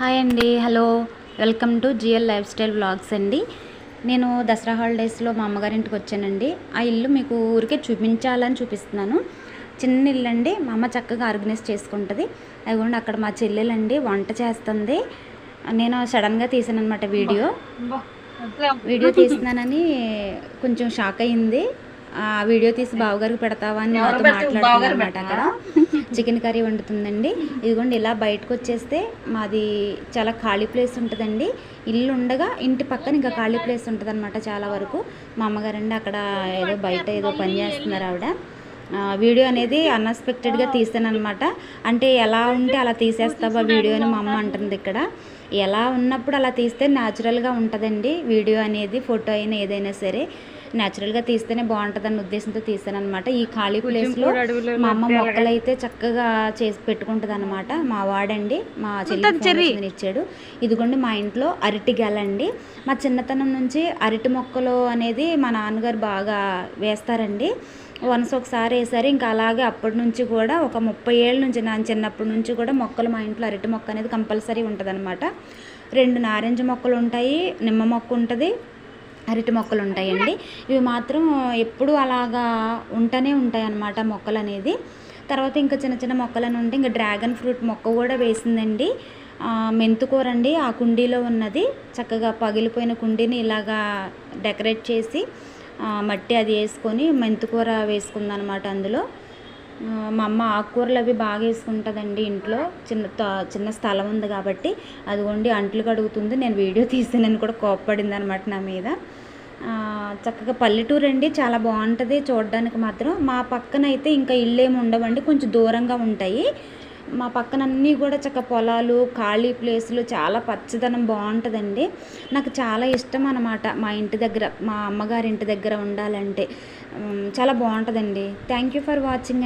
Hi అండి hello. Welcome to GL lifestyle vlogs అండి. నేను దసరా హాలిడేస్లో మా అమ్మగారి ఇంటికి వచ్చానండి. ఆ ఇల్లు మీకు ఊరికే చూపించాలని చూపిస్తున్నాను. చిన్న ఇల్లు అండి మా అమ్మ చక్కగా ఆర్గనైజ్ చేసుకుంటుంది. అదిగోండి అక్కడ మా చెల్లెలండి వంట చేస్తుంది. నేను సడన్గా తీసాను అనమాట వీడియో వీడియో తీస్తున్నానని కొంచెం షాక్ అయ్యింది. ఆ వీడియో తీసి బావగారికి పెడతావా అని నాతో మాట్లాడుతుంది అనమాట అక్కడ. చికెన్ కర్రీ వండుతుందండి. ఇదిగోండి ఇలా బయటకు వచ్చేస్తే మాది చాలా ఖాళీ ప్లేస్ ఉంటుందండి. ఇల్లు ఉండగా ఇంటి పక్కన ఇంకా ఖాళీ ప్లేస్ ఉంటుంది అనమాట చాలా వరకు. మా అమ్మగారండి అక్కడ ఏదో బయట ఏదో పని చేస్తున్నారు ఆవిడ. వీడియో అనేది అన్ఎక్స్పెక్టెడ్గా తీసాను అనమాట అంటే ఎలా ఉంటే అలా తీసేస్తావా వీడియో అని మా అమ్మ అంటుంది ఇక్కడ. ఎలా ఉన్నప్పుడు అలా తీస్తే న్యాచురల్గా ఉంటుందండి వీడియో అనేది ఫోటో అయినా ఏదైనా సరే. న్యాచురల్గా తీస్తేనే బాగుంటుందన్న ఉద్దేశంతో తీసాను అనమాట ఈ ఖాళీ ప్లేస్లో మా అమ్మ మొక్కలు అయితే చక్కగా చేసి పెట్టుకుంటుంది అనమాట మా వాడండి మా చెల్లి ఇచ్చాడు. ఇదిగోండి మా ఇంట్లో అరటి గెలండి. మా చిన్నతనం నుంచి అరటి మొక్కలు అనేది మా నాన్నగారు బాగా వేస్తారండి. వన్స్ ఒకసారి వేసారు. ఇంకా అలాగే అప్పటి నుంచి కూడా ఒక ముప్పై ఏళ్ళ నుంచి నా చిన్నప్పటి నుంచి కూడా మొక్కలు మా ఇంట్లో అరటి మొక్క అనేది కంపల్సరీ ఉంటుంది రెండు నారింజ మొక్కలు ఉంటాయి నిమ్మ మొక్క ఉంటుంది అరటి మొక్కలు ఉంటాయండి. ఇవి మాత్రం ఎప్పుడూ అలాగా ఉంటూనే ఉంటాయి అన్నమాట మొక్కలు అనేది తర్వాత ఇంకా చిన్న చిన్న మొక్కలను ఉంటే ఇంకా డ్రాగన్ ఫ్రూట్ మొక్క కూడా వేసిందండి. ఆ, మెంతుకూర అండి. ఆ కుండీలో ఉన్నది. చక్కగా పగిలిపోయిన కుండీని ఇలాగా డెకరేట్ చేసి మట్టి అది వేసుకొని మెంతుకూర వేసుకుందనమాట అందులో. మా అమ్మ ఆకుకూరలు అవి బాగా వేసుకుంటుందండి ఇంట్లో. చిన్న చిన్న స్థలం ఉంది కాబట్టి అదిగోండి అంట్లు కడుగుతుంది. నేను వీడియో తీసానని కూడా కోప్పడింది అనమాట నా మీద. చక్కగా పల్లెటూరు అండి చాలా బాగుంటుంది చూడడానికి మాత్రం. మా పక్కన అయితే ఇంకా ఇల్లు ఏమి ఉండవండి కొంచెం దూరంగా ఉంటాయి. మా పక్కన అన్నీ కూడా చక్క పొలాలు ఖాళీ ప్లేసులు చాలా పచ్చదనం బాగుంటుందండి. నాకు చాలా ఇష్టం అనమాట మా ఇంటి దగ్గర మా అమ్మగారి ఇంటి దగ్గర ఉండాలంటే. చాలా బాగుంటుందండి. Thank you for watching